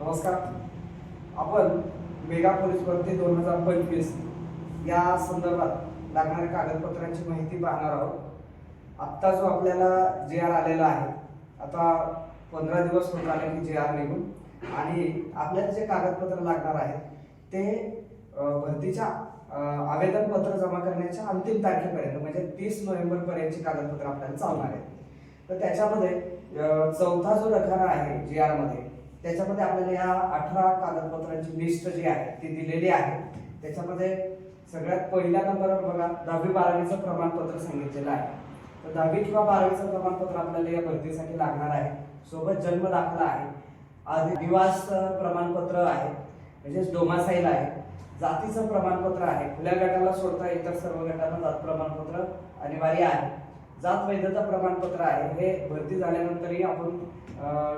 नमस्कार. आपण mega police भरती दोन हजार पंचवीस या संदर्भात लागणाऱ्या कागदपत्रांची माहिती पाहणार आहोत. आत्ता जो आपल्याला जे आर आलेला आहे आता पंधरा दिवस होत आले की जे आर निघून. आणि आपल्याला जे कागदपत्र लागणार आहेत ते भरतीच्या आवेदनपत्र जमा करण्याच्या अंतिम तारखेपर्यंत म्हणजे तीस नोव्हेंबरपर्यंतची कागदपत्र आपल्याला चालणार आहेत. तर त्याच्यामध्ये चौथा जो रखाना आहे जी आरमध्ये त्याच्यामध्ये आपल्याला या अठरा कागदपत्रांची लिस्ट जी आहे ती दिलेली आहे. त्याच्यामध्ये सगळ्यात पहिल्या नंबरवर बघा दहावी बारावीचं प्रमाणपत्र सांगितलेलं आहे. तर दहावी किंवा बारावीचं प्रमाणपत्र आपल्याला या भरतीसाठी लागणार आहे. सोबत जन्म दाखला आहे. आदिवास प्रमाणपत्र आहे. म्हणजेच डोमासाईल आहे. जातीचं प्रमाणपत्र आहे. खुल्या गटाला सोडता इतर सर्व गटांना जात प्रमाणपत्र अनिवार्य आहे. जात वैधता प्रमाणपत्र आहे हे भरती झाल्यानंतरही आपण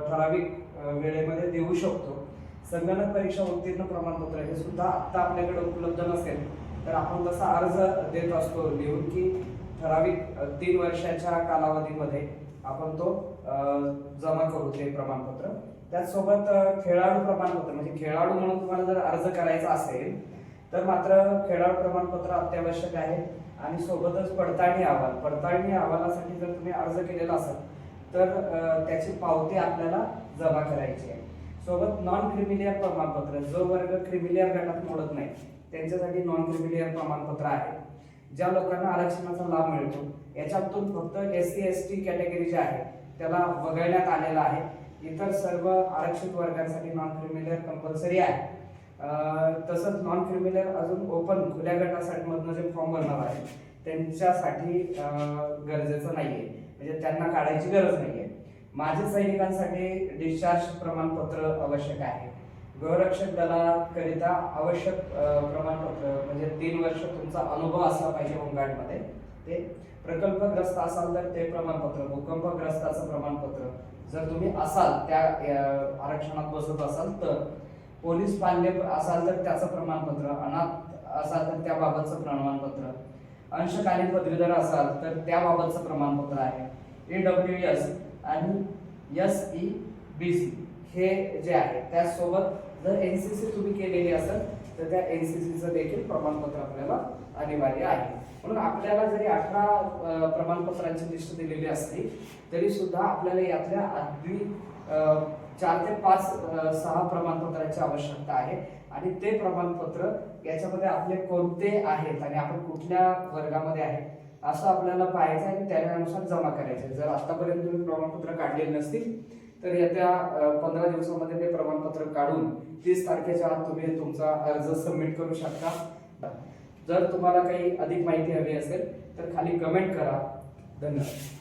ठराविक वेळेमध्ये देऊ शकतो. संगणक परीक्षा उत्तीर्ण प्रमाणपत्र हे सुद्धा आत्ता आपल्याकडे उपलब्ध नसेल तर आपण तसा अर्ज देत असतो लिहून की ठराविक तीन वर्षाच्या कालावधीमध्ये आपण तो जमा करू ते प्रमाणपत्र. त्याचसोबत खेळाडू प्रमाणपत्र म्हणजे खेळाडू म्हणून तुम्हाला जर अर्ज करायचा असेल तर मात्र खेळाडू प्रमाणपत्र अत्यावश्यक आहे. आणि सोबतच पडताळणी अहवाल. पडताळणी अहवालासाठी जर तुम्ही अर्ज केलेला असाल तर त्याची पावती आपल्याला जमा करायची आहे. सोबत नॉन क्रिमिलियर प्रमाणपत्र जो वर्ग क्रिमिलियर गटात मोडत नाही त्यांच्यासाठी नॉन क्रिमिलियर प्रमाणपत्र आहे. ज्या लोकांना आरक्षणाचा लाभ मिळतो याच्यातून फक्त S C S T category जी आहे त्याला वगळण्यात आलेला आहे. इतर सर्व आरक्षित वर्गांसाठी नॉन क्रिमिलियर कंपल्सरी आहे. तसंच नॉन क्रिमिनल अजून ओपन खुल्या गटासाठीमधनं जे फॉर्म भरणार आहे त्यांच्यासाठी गरजेचं नाही आहे म्हणजे त्यांना काढायची गरज नाहीये. माझे सैनिकांसाठी डिस्चार्ज प्रमाणपत्र आवश्यक आहे. गृहरक्षक दलाकरिता आवश्यक प्रमाणपत्र म्हणजे तीन वर्ष तुमचा अनुभव असला पाहिजे होमगार्डमध्ये ते प्रकल्पग्रस्त असाल तर ते प्रमाणपत्र भूकंपग्रस्ताचं प्रमाणपत्र. जर तुम्ही असाल त्या आरक्षणात बसत असाल तर पोलीस पाल्य असाल तर त्याचं प्रमाणपत्र अनाथ असाल तर त्याबाबतचं प्रमाणपत्र अंशकालीन पदवीधर असाल तर त्याबाबतचं प्रमाणपत्र आहे. ए डब्ल्यू एस आणि एस ई बी सी हे जे आहे त्यासोबत जर एन सी सी तुम्ही केलेली असेल तर त्या एन सी सीचं देखील प्रमाणपत्र आपल्याला अनिवार्य आहे. म्हणून आपल्याला जरी अठरा प्रमाणपत्रांची लिस्ट दिलेली असली तरी सुद्धा आपल्याला यातल्या अगदी चार ते पाच सहा प्रमाणपत्रांची आवश्यकता आहे. आणि ते प्रमाणपत्र याच्यामध्ये आपले कोणते आहेत आणि आपण कुठल्या वर्गामध्ये आहे असं आपल्याला पाहायचं आहे आणि त्यानुसार जमा करायचं जर आतापर्यंत तुम्ही प्रमाणपत्र काढलेली नसतील तर येत्या पंधरा दिवसामध्ये ते प्रमाणपत्र काढून तीस तारखेच्या आत तुम्ही तुमचा अर्ज सबमिट करू शकता. जर तुम्हाला काही अधिक माहिती हवी असेल तर खाली कमेंट करा. धन्यवाद.